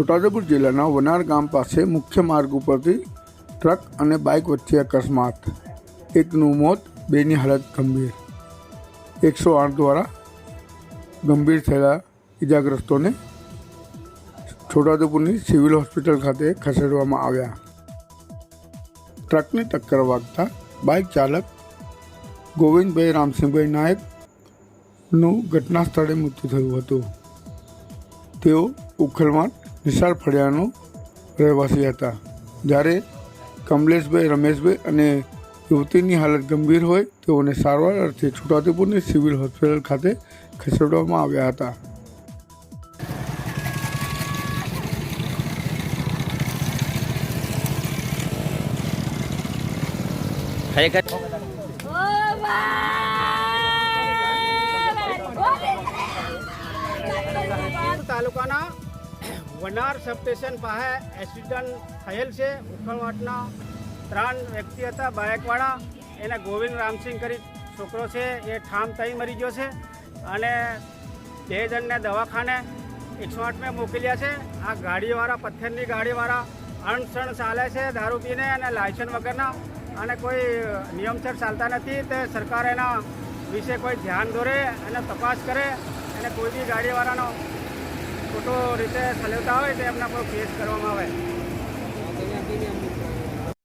છોટાઉદેપુર જિલ્લાના વનાર ગામ પાસે મુખ્ય માર્ગ ઉપરથી ટ્રક અને બાઇક વચ્ચે અકસ્માત. એકનું મોત, બેની હાલત ગંભીર. એકસો આઠ દ્વારા ગંભીર થયેલા ઇજાગ્રસ્તોને છોટાઉદેપુરની સિવિલ હોસ્પિટલ ખાતે ખસેડવામાં આવ્યા. ટ્રકને ટક્કર વાગતા બાઇક ચાલક ગોવિંદભાઈ રામસિંહભાઈ નાયકનું ઘટના સ્થળે મૃત્યુ થયું હતું. તેઓ ઉખલમાં નિશાળ ફળિયાનો રહેવાસી હતા. જ્યારે કમલેશભાઈ રમેશભાઈ અને યુવતીની હાલત ગંભીર હોય તેઓને સારવાર અર્થે છોટાઉદેપુરની સિવિલ હોસ્પિટલ ખાતે ખસેડવામાં આવ્યા હતા. ખરેખર તાલુકાના વનાર સબસ્ટેશન પાસે એક્સિડન્ટ થયેલ છે. ઉખળવાટના ત્રણ વ્યક્તિ હતા. બાઇકવાળા એને ગોવિંદ રામસિંહ કરી છોકરો છે. એ ઠામ તઈ મરી ગયો છે અને બે જણને દવાખાને એકસો આઠમાં મોકલ્યા છે. આ ગાડીવાળા, પથ્થરની ગાડીવાળા અણસણ ચાલે છે દારૂ પીને અને લાયસન્સ વગરના અને કોઈ નિયમસર ચાલતા નથી. તે સરકાર એના વિશે કોઈ ધ્યાન દોરે અને તપાસ કરે અને કોઈ બી ગાડીવાળાનો ખોટો રીતે ચલાવતા હોય તે એમના પર ફેસ કરવામાં આવે.